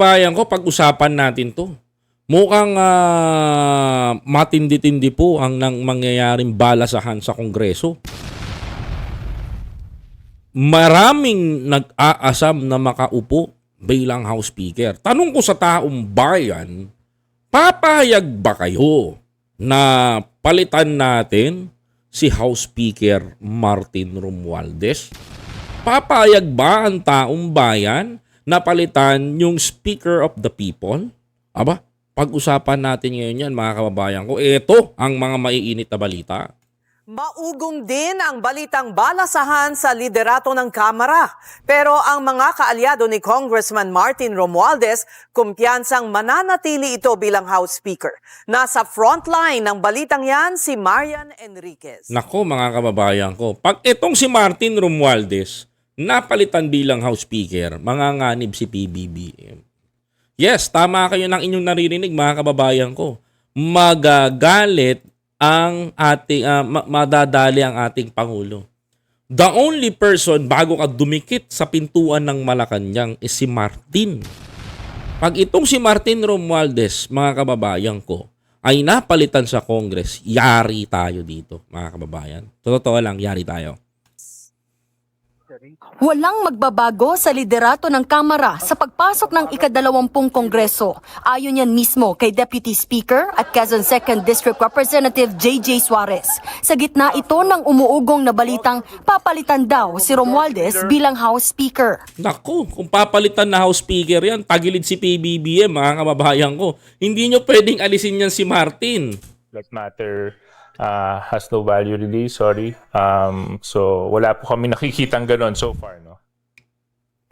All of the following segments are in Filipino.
kababayan ko, pag-usapan natin to. Mukhang ah, matindi-tindi po ang nang mangyayaring balasahan sa Kongreso. Maraming nag-aasam na makaupo bilang House Speaker. Tanong ko sa taong bayan, papayag ba kayo na palitan natin si House Speaker Martin Romualdez? Papayag ba ang taong bayan na palitan yung Speaker of the People? Aba, pag-usapan natin ngayon yan mga kababayan ko. Ito ang mga maiinit na balita. Maugong din ang balitang balasahan sa liderato ng Kamara. Pero ang mga kaalyado ni Congressman Martin Romualdez, kumpiyansang mananatili ito bilang House Speaker. Nasa frontline ng balitang yan si Marian Enriquez. Nako mga kababayan ko, pag itong si Martin Romualdez napalitan bilang House Speaker, manganganib si PBBM. Yes, tama kayo ng inyong naririnig mga kababayan ko. Magagalit ang ating ma- madadali ang ating pangulo. The only person bago ka dumikit sa pintuan ng Malacanang is si Martin. Pag itong si Martin Romualdez, mga kababayan ko, ay napalitan sa Congress, yari tayo dito, mga kababayan. Totoo lang, yari tayo. Walang magbabago sa liderato ng Kamara sa pagpasok ng ikadalawampung Kongreso. Ayon yan mismo kay Deputy Speaker at Quezon 2nd District Representative J.J. Suarez. Sa gitna ito ng umuugong na balitang papalitan daw si Romualdez bilang House Speaker. Naku, kung papalitan na House Speaker yan, tagilid si PBBM, mga kababayan ko. Hindi nyo pwedeng alisin yan si Martin. that matter uh, has no value really, sorry. Um, so wala po kami nakikitang ganon so far, no?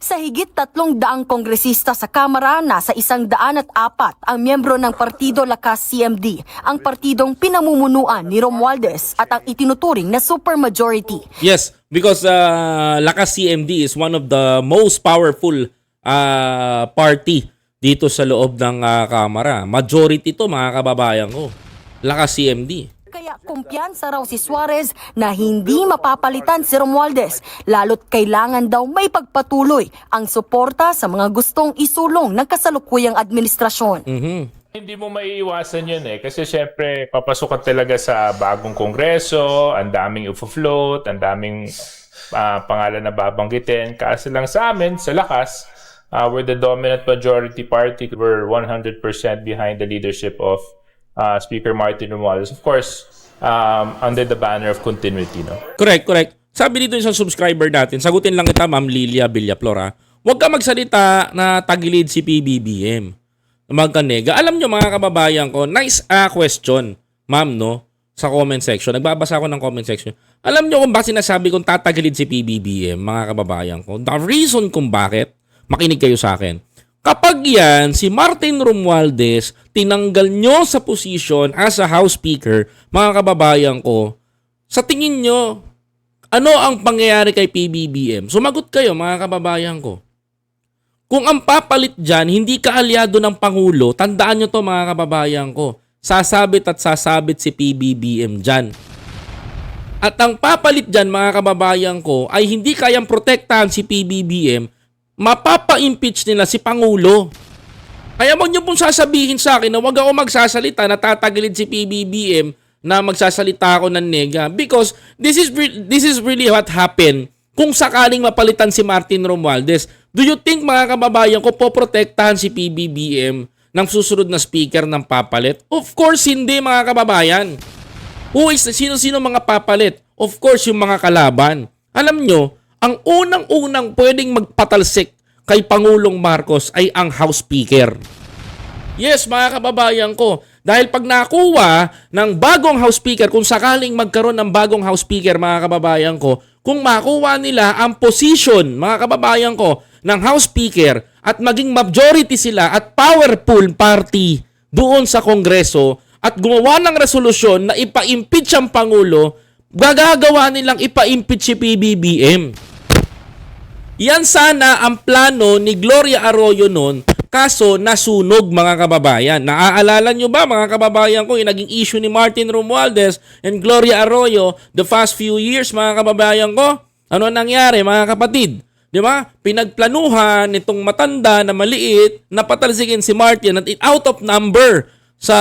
Sa higit tatlong daang kongresista sa Kamara, nasa isang daan at apat ang miyembro ng Partido Lakas CMD, ang partidong pinamumunuan ni Romualdez at ang itinuturing na supermajority. Yes, because uh, Lakas CMD is one of the most powerful uh, party dito sa loob ng uh, Kamara. Majority to mga kababayan ko. Lakas CMD. Kaya kumpiyansa raw si Suarez na hindi mapapalitan si Romualdez, lalo't kailangan daw may pagpatuloy ang suporta sa mga gustong isulong ng kasalukuyang administrasyon. Mhm. Hindi mo maiiwasan yun eh. Kasi syempre, papasukan talaga sa bagong kongreso, ang daming ufo-float, ang daming ah, pangalan na babanggitin. Kasi lang sa amin, sa lakas, ah, we're the dominant majority party. We're 100% behind the leadership of ah, Speaker Martin Romualdez. Of course, um, under the banner of continuity, no? Correct, correct. Sabi dito sa subscriber natin, sagutin lang kita, Ma'am Lilia Villaflora. Huwag ka magsalita na tagilid si PBBM. Magkanega. Alam nyo mga kababayan ko, nice ah, question, ma'am, no? Sa comment section. Nagbabasa ako ng comment section. Alam nyo kung bakit sinasabi kong tatagilid si PBBM, mga kababayan ko? The reason kung bakit, makinig kayo sa akin. Kapag yan, si Martin Romualdez, tinanggal nyo sa position as a House Speaker, mga kababayan ko, sa tingin nyo, ano ang pangyayari kay PBBM? Sumagot kayo, mga kababayan ko. Kung ang papalit dyan, hindi ka aliado ng Pangulo, tandaan nyo to mga kababayan ko. Sasabit at sasabit si PBBM dyan. At ang papalit dyan mga kababayan ko ay hindi kayang protektahan si PBBM, mapapa-impeach nila si Pangulo. Kaya wag niyo pong sasabihin sa akin na wag ako magsasalita na tatagilid si PBBM na magsasalita ako ng nega because this is this is really what happened kung sakaling mapalitan si Martin Romualdez. Do you think mga kababayan ko poprotektahan si PBBM ng susunod na speaker ng papalit? Of course hindi mga kababayan. Who is sino-sino mga papalit? Of course yung mga kalaban. Alam nyo, ang unang-unang pwedeng magpatalsik kay Pangulong Marcos ay ang House Speaker. Yes, mga kababayan ko. Dahil pag nakuha ng bagong House Speaker, kung sakaling magkaroon ng bagong House Speaker, mga kababayan ko, kung makuha nila ang position, mga kababayan ko, ng House Speaker at maging majority sila at powerful party doon sa Kongreso at gumawa ng resolusyon na ipa-impeach ang Pangulo, gagagawa nilang ipa-impeach si PBBM. Yan sana ang plano ni Gloria Arroyo noon, kaso nasunog mga kababayan. Naaalala nyo ba mga kababayan ko yung naging issue ni Martin Romualdez and Gloria Arroyo the past few years mga kababayan ko? Ano nangyari mga kapatid? Di ba? Pinagplanuhan nitong matanda na maliit na patalsikin si Martin at out of number sa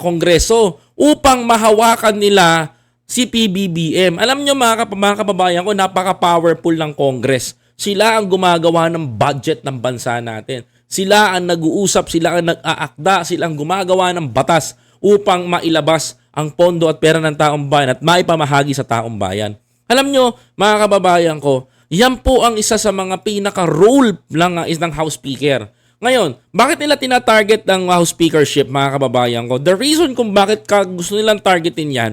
Kongreso upang mahawakan nila si PBBM. Alam nyo mga, kap- mga kababayan ko, napaka-powerful ng Congress. Sila ang gumagawa ng budget ng bansa natin. Sila ang nag-uusap, sila ang nag-aakda, sila ang gumagawa ng batas upang mailabas ang pondo at pera ng taong bayan at maipamahagi sa taong bayan. Alam nyo, mga kababayan ko, yan po ang isa sa mga pinaka-role lang is ng House Speaker. Ngayon, bakit nila tina-target ng House Speakership, mga kababayan ko? The reason kung bakit ka gusto nilang targetin yan,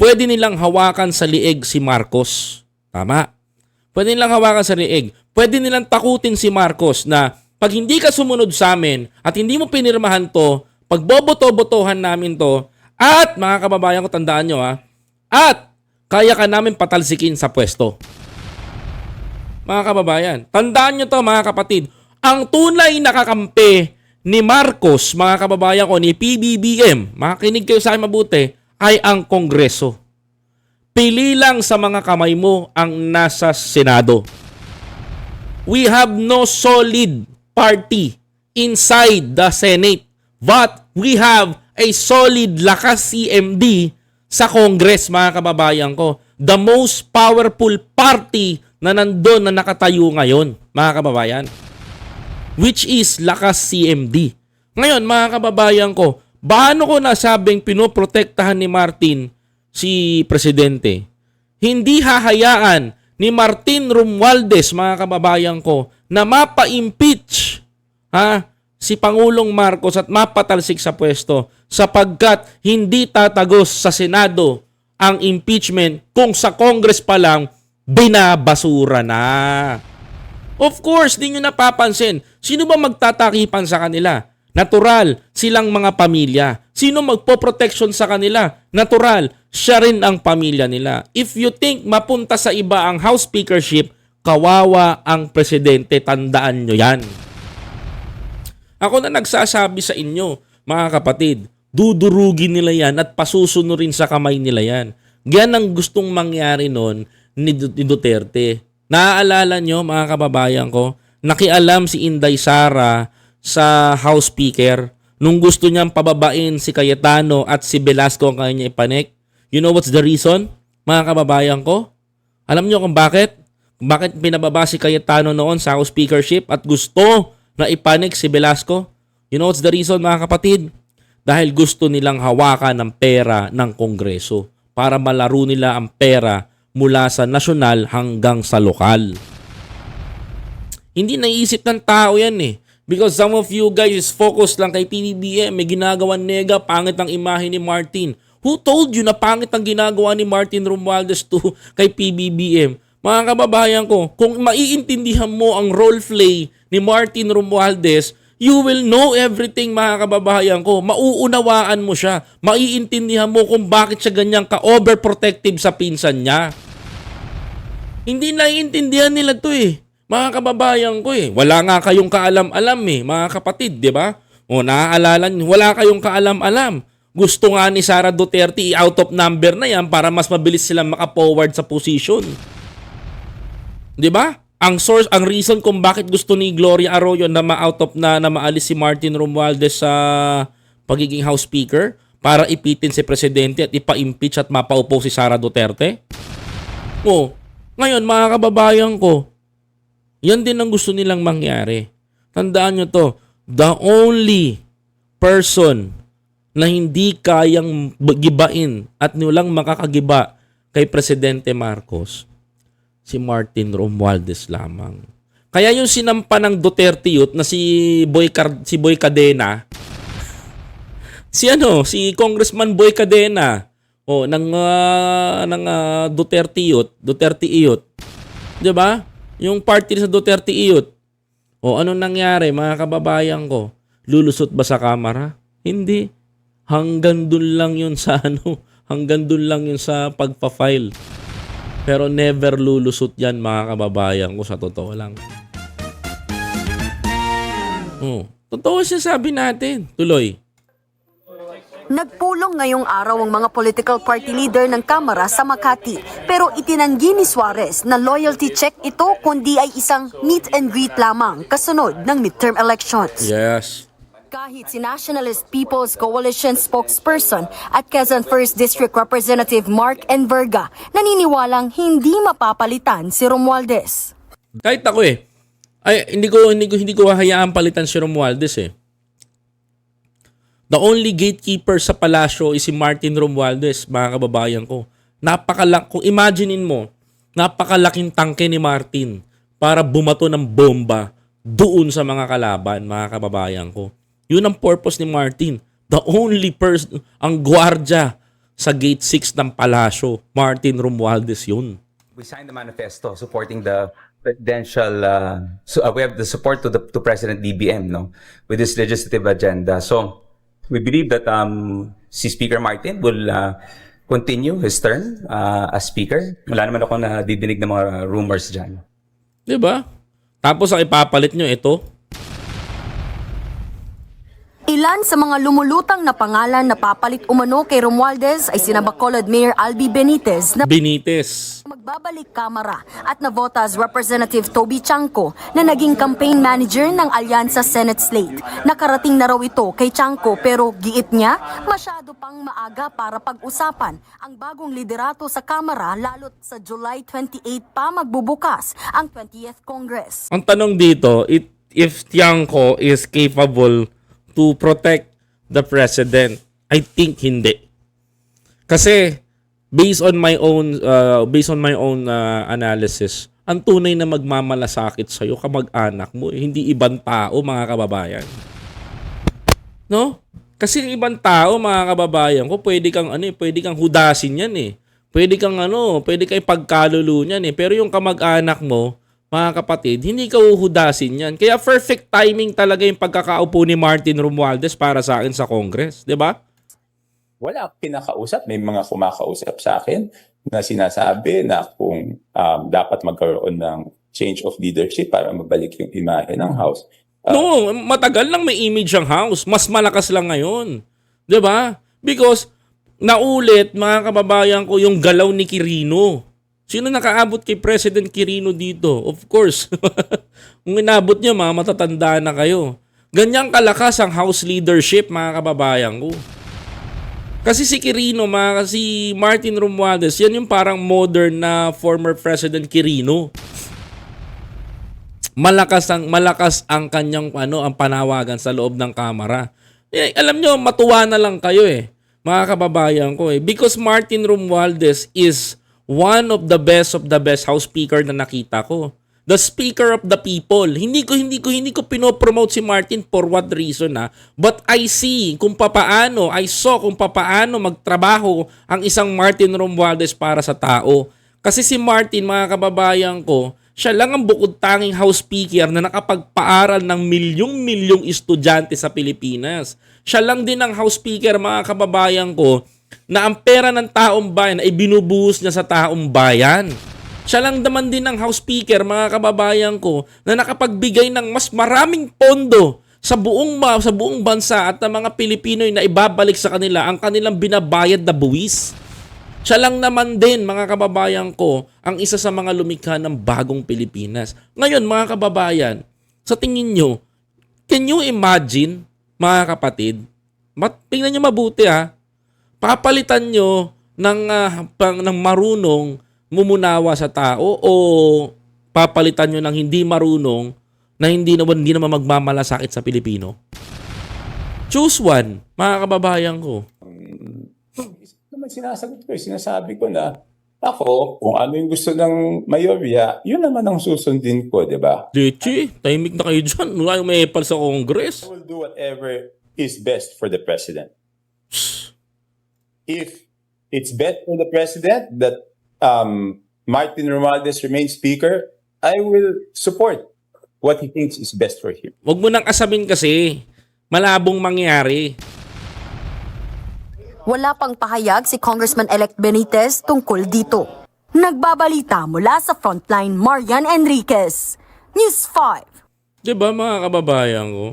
pwede nilang hawakan sa liig si Marcos. Tama. Pwede nilang hawakan sa liig. Pwede nilang takutin si Marcos na pag hindi ka sumunod sa amin at hindi mo pinirmahan to, pag boboto-botohan namin to, at mga kababayan ko, tandaan nyo ha, at kaya ka namin patalsikin sa pwesto. Mga kababayan, tandaan nyo to mga kapatid, ang tunay na kakampi ni Marcos, mga kababayan ko, ni PBBM, makinig kayo sa akin mabuti, ay ang Kongreso. Pili lang sa mga kamay mo ang nasa Senado. We have no solid party inside the Senate. But we have a solid lakas CMD sa Congress, mga kababayan ko. The most powerful party na nandun na nakatayo ngayon, mga kababayan. Which is lakas CMD. Ngayon, mga kababayan ko, paano ko nasabing pinoprotektahan ni Martin si Presidente? Hindi hahayaan ni Martin Romualdez, mga kababayan ko, na mapa-impeach ha, si Pangulong Marcos at mapatalsik sa pwesto sapagkat hindi tatagos sa Senado ang impeachment kung sa Congress pa lang binabasura na. Of course, di nyo napapansin. Sino ba magtatakipan sa kanila? Natural, silang mga pamilya. Sino magpo-protection sa kanila? Natural, siya rin ang pamilya nila. If you think mapunta sa iba ang House Speakership, kawawa ang presidente. Tandaan nyo yan. Ako na nagsasabi sa inyo, mga kapatid, dudurugin nila yan at pasusunurin sa kamay nila yan. Yan ang gustong mangyari noon ni Du- ni Duterte. Naaalala nyo, mga kababayan ko, nakialam si Inday Sara sa House Speaker nung gusto niyang pababain si Cayetano at si Velasco ang kanya ipanik. You know what's the reason, mga kababayan ko? Alam nyo kung bakit? Bakit pinababa si Cayetano noon sa House Speakership at gusto na ipanik si Velasco? You know what's the reason mga kapatid? Dahil gusto nilang hawakan ng pera ng Kongreso para malaro nila ang pera mula sa nasyonal hanggang sa lokal. Hindi naisip ng tao yan eh. Because some of you guys is focused lang kay PBBM. May ginagawan nega, pangit ang imahe ni Martin. Who told you na pangit ang ginagawa ni Martin Romualdez to kay PBBM? Mga kababayan ko, kung maiintindihan mo ang role play ni Martin Romualdez, you will know everything mga kababayan ko. Mauunawaan mo siya. Maiintindihan mo kung bakit siya ganyang ka-overprotective sa pinsan niya. Hindi naiintindihan nila to eh. Mga kababayan ko eh. Wala nga kayong kaalam-alam eh, mga kapatid, di ba? O naaalala niyo, wala kayong kaalam-alam. Gusto nga ni Sara Duterte i-out of number na yan para mas mabilis silang maka-forward sa position. Di ba? Ang source, ang reason kung bakit gusto ni Gloria Arroyo na ma-out of na, na maalis si Martin Romualdez sa pagiging House Speaker para ipitin si Presidente at ipa-impeach at mapaupo si Sara Duterte? Oh, ngayon mga kababayan ko, yan din ang gusto nilang mangyari. Tandaan nyo to, the only person na hindi kayang gibain at nilang makakagiba kay Presidente Marcos, si Martin Romualdez lamang. Kaya yung sinampa ng Duterte youth na si Boy, Car- si Boy Cadena, si ano, si Congressman Boy Cadena, o ng ah, ng ah, Duterte youth, Duterte youth. 'Di ba? Yung party sa Duterte youth. O anong nangyari mga kababayan ko? Lulusot ba sa kamera? Hindi. Hanggang dun lang yun sa ano, hanggang dun lang yun sa pagpa-file. Pero never lulusot yan mga kababayan ko sa totoo lang. Oh, totoo siya sabi natin. Tuloy. Nagpulong ngayong araw ang mga political party leader ng Kamara sa Makati pero itinanggi ni Suarez na loyalty check ito kundi ay isang meet and greet lamang kasunod ng midterm elections. Yes. Kahit si Nationalist People's Coalition spokesperson at Quezon 1st District Representative Mark Enverga naniniwalang hindi mapapalitan si Romualdez. Kahit ako eh. Ay, hindi ko, hindi ko, hindi ko hayaan palitan si Romualdez eh. The only gatekeeper sa palasyo is si Martin Romualdez, mga kababayan ko. Napakalak, kung imaginein mo, napakalaking tangke ni Martin para bumato ng bomba doon sa mga kalaban, mga kababayan ko. Yun ang purpose ni Martin. The only person, ang gwardya sa gate 6 ng palasyo, Martin Romualdez yun. We signed the manifesto supporting the presidential. Uh, so uh, we have the support to the to President DBM, no, with this legislative agenda. So we believe that um, si Speaker Martin will uh, continue his term uh, as Speaker. Wala naman ako na didinig ng mga rumors dyan. 'Di ba? Tapos ang ipapalit nyo ito. Ilan sa mga lumulutang na pangalan na papalit umano kay Romualdez ay sina Bacolod Mayor Albi Benitez na Benitez. magbabalik kamara at navota as Representative Toby Chanco na naging campaign manager ng Alyansa Senate slate. Nakarating na raw ito kay Chanco pero giit niya masyado pang maaga para pag-usapan ang bagong liderato sa kamara lalo't sa July 28 pa magbubukas ang 20th Congress. Ang tanong dito, it, if Tiangco is capable to protect the president, I think hindi. Kasi based on my own uh, based on my own uh, analysis, ang tunay na magmamalasakit sa iyo kamag-anak mo, eh, hindi ibang tao, mga kababayan. No? Kasi yung ibang tao, mga kababayan ko, pwede kang ano, eh, pwede kang hudasin yan eh. Pwede kang ano, pwede kang pagkalulo niyan eh. Pero yung kamag-anak mo, mga kapatid, hindi ka uhudasin yan. Kaya perfect timing talaga yung pagkakaupo ni Martin Romualdez para sa akin sa Congress. 'di ba? wala akong kinakausap. May mga kumakausap sa akin na sinasabi na kung um, dapat magkaroon ng change of leadership para mabalik yung imahe ng House. No, matagal lang may image ang house. Mas malakas lang ngayon. 'Di ba? Because naulit mga kababayan ko yung galaw ni Quirino. Sino nakaabot kay President Quirino dito? Of course. Kung inabot niyo, mga matatanda na kayo. Ganyang kalakas ang house leadership, mga kababayan ko. Kasi si Quirino, mga, si Martin Romualdez, yan yung parang modern na former President Quirino malakas ang malakas ang kanyang ano ang panawagan sa loob ng kamera. Eh, alam nyo, matuwa na lang kayo eh. Mga kababayan ko eh. Because Martin Romualdez is one of the best of the best house speaker na nakita ko. The speaker of the people. Hindi ko hindi ko hindi ko pinopromote si Martin for what reason na. But I see kung papaano, I saw kung papaano magtrabaho ang isang Martin Romualdez para sa tao. Kasi si Martin, mga kababayan ko, siya lang ang bukod tanging house speaker na nakapagpaaral ng milyong-milyong estudyante sa Pilipinas. Siya lang din ang house speaker, mga kababayan ko, na ang pera ng taong bayan ay binubuhos niya sa taong bayan. Siya lang naman din ang house speaker, mga kababayan ko, na nakapagbigay ng mas maraming pondo sa buong ma- sa buong bansa at ng mga Pilipino na ibabalik sa kanila ang kanilang binabayad na buwis. Siya lang naman din, mga kababayan ko, ang isa sa mga lumikha ng bagong Pilipinas. Ngayon, mga kababayan, sa tingin nyo, can you imagine, mga kapatid, mat, tingnan nyo mabuti ha, papalitan nyo ng, ah, pang, ng marunong mumunawa sa tao o papalitan nyo ng hindi marunong na hindi naman, hindi naman magmamalasakit sa Pilipino? Choose one, mga kababayan ko. naman sinasagot ko, eh, sinasabi ko na ako, kung ano yung gusto ng mayorya, yun naman ang susundin ko, di ba? Leche, timing na kayo dyan. Wala yung may epal sa Congress. I will do whatever is best for the president. If it's best for the president that um, Martin Romualdez remains speaker, I will support what he thinks is best for him. Huwag mo nang asamin kasi. Malabong mangyari. Wala pang pahayag si Congressman-elect Benitez tungkol dito. Nagbabalita mula sa frontline Marian Enriquez. News 5. Di ba mga kababayan ko?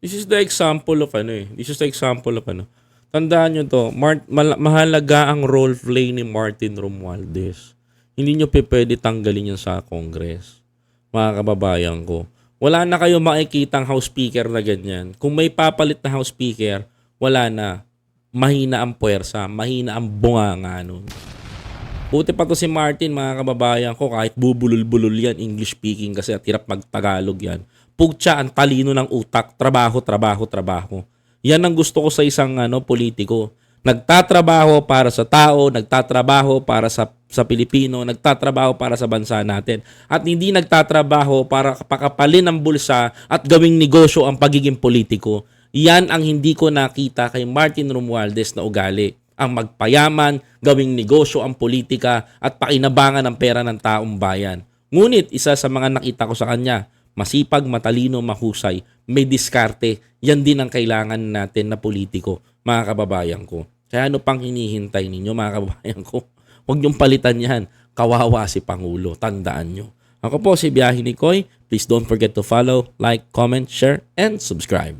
This is the example of ano eh. This is the example of ano. Tandaan nyo to, Mart, mal- mahalaga ang role play ni Martin Romualdez. Hindi nyo pwede tanggalin yan sa Congress. Mga kababayan ko. Wala na kayo makikitang House Speaker na ganyan. Kung may papalit na House Speaker, wala na. Mahina ang puwersa, mahina ang bunganga nun. Buti pa to si Martin, mga kababayan ko, kahit bubulol-bulol yan, English speaking kasi at hirap mag-Tagalog yan. Pugtya ang talino ng utak, trabaho, trabaho, trabaho. Yan ang gusto ko sa isang ano politiko. Nagtatrabaho para sa tao, nagtatrabaho para sa sa Pilipino, nagtatrabaho para sa bansa natin. At hindi nagtatrabaho para pakapalin ang bulsa at gawing negosyo ang pagiging politiko. Yan ang hindi ko nakita kay Martin Romualdez na ugali. Ang magpayaman, gawing negosyo ang politika at pakinabangan ang pera ng taong bayan. Ngunit isa sa mga nakita ko sa kanya, masipag, matalino, mahusay, may diskarte. Yan din ang kailangan natin na politiko, mga kababayan ko. Kaya ano pang hinihintay ninyo, mga kababayan ko? Huwag niyong palitan yan. Kawawa si Pangulo. Tandaan nyo. Ako po si Biyahe ni Koy. Please don't forget to follow, like, comment, share, and subscribe.